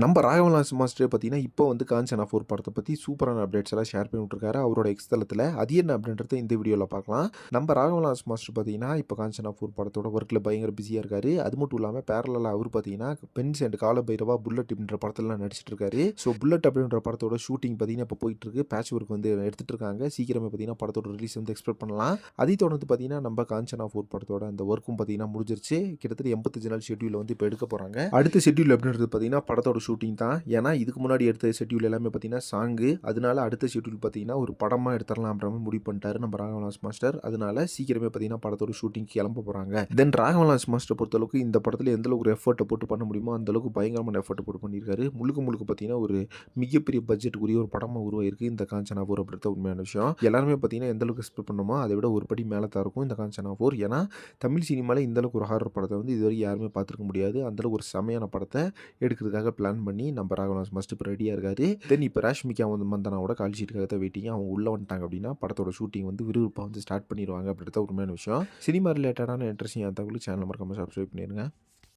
நம்ம ராகவலாஸ் மாஸ்டர் பார்த்தீங்கன்னா இப்போ வந்து காஞ்சனா ஃபோர் படத்தை பற்றி சூப்பரான அப்டேட்ஸ் எல்லாம் ஷேர் பண்ணிகிட்ருக்காரு அவரோட எக்ஸ்தலத்தில் அது என்ன அப்படின்றத இந்த வீடியோவில் பார்க்கலாம். நம்ம ராகவலாஸ் மாஸ்டர் பார்த்தீங்கன்னா இப்போ காஞ்சனா ஃபோர் படத்தோட ஒர்க்கில் பயங்கர பிஸியாக இருக்காரு. அது மட்டும் இல்லாமல் பேரலாக அவர் பார்த்தீங்கன்னா பென்ஸ் அண்ட் கால பைரவா புல்லட் அப்படின்ற படத்துலலாம் நடிச்சிட்டு இருக்காரு. ஸோ புல்லட் அப்படின்ற படத்தோட ஷூட்டிங் பார்த்தீங்கன்னா இப்போ போயிட்டு இருக்கு. பேட்ச் ஒர்க் வந்து எடுத்துட்டு இருக்காங்க. சீக்கிரமே பார்த்தீங்கன்னா படத்தோட ரிலீஸ் வந்து எக்ஸ்பெக்ட் பண்ணலாம். அதை தொடர்ந்து பார்த்தீங்கன்னா நம்ம காஞ்சனா ஃபோர் படத்தோட அந்த ஒர்க்கும் பார்த்தீங்கன்னா முடிஞ்சிருச்சு. கிட்டத்தட்ட எண்பத்தஞ்சு நாள் ஷெட்யூல் வந்து இப்போ எடுக்க போகிறாங்க அடுத்த ஷெட்யூல் அப்படின்றது பார்த்தீங்கன்னா படத்தோட ஷூட்டிங் தான். ஏன்னா இதுக்கு முன்னாடி எடுத்த ஷெட்யூல் எல்லாமே பார்த்தீங்கன்னா சாங்கு அதனால அடுத்த ஷெட்யூல் பார்த்தீங்கன்னா ஒரு படமாக எடுத்துடலாம் அப்படின்ற மாதிரி முடிவு பண்ணிட்டாரு நம்ம ராகவலாஸ் மாஸ்டர். அதனால சீக்கிரமே பார்த்தீங்கன்னா படத்தோட ஷூட்டிங் கிளம்ப போகிறாங்க தென் ராகவலாஸ் மாஸ்டர் பொறுத்தளவுக்கு இந்த படத்தில் எந்த அளவுக்கு ஒரு எஃபர்ட்டை போட்டு பண்ண முடியுமோ அந்த அளவுக்கு பயங்கரமான எஃபர்ட் போட்டு பண்ணியிருக்காரு. முழுக்க முழுக்க பார்த்தீங்கன்னா ஒரு மிகப்பெரிய பட்ஜெட்டுக்குரிய ஒரு படமாக உருவாயிருக்கு இந்த காஞ்சனா போர் அப்படின்ற உண்மையான விஷயம். எல்லாருமே பார்த்தீங்கன்னா எந்த அளவுக்கு எக்ஸ்பெக்ட் பண்ணோமோ அதை விட ஒரு படி மேலே தான் இருக்கும் இந்த காஞ்சனா ஃபோர் ஏன்னா தமிழ் சினிமாவில் இந்த அளவுக்கு ஒரு ஹாரர் படத்தை வந்து இதுவரை யாருமே பார்த்துருக்க முடியாது. அந்த அளவுக்கு ஒரு செமையான படத்தை எடுக்கிறதுக்காக பிளான் பண்ணி நம்ம ராகவன் மஸ்ட் இப்போ ரெடியாக இருக்காரு. தென் இப்போ ராஷ்மிகா வந்து மந்தனாவோட கால் ஷீட்டுக்காக தான் வெயிட்டிங் அவங்க உள்ளே வந்துட்டாங்க அப்படின்னா படத்தோட ஷூட்டிங் வந்து விறுவிறுப்பாக வந்து ஸ்டார்ட் பண்ணிடுவாங்க அப்படின்றத உண்மையான விஷயம். சினிமா ரிலேட்டடான இன்ட்ரெஸ்டிங் தகவல் சேனல் மறக்காமல் சப்ஸ்கிரைப் பண்ணிடுங்க.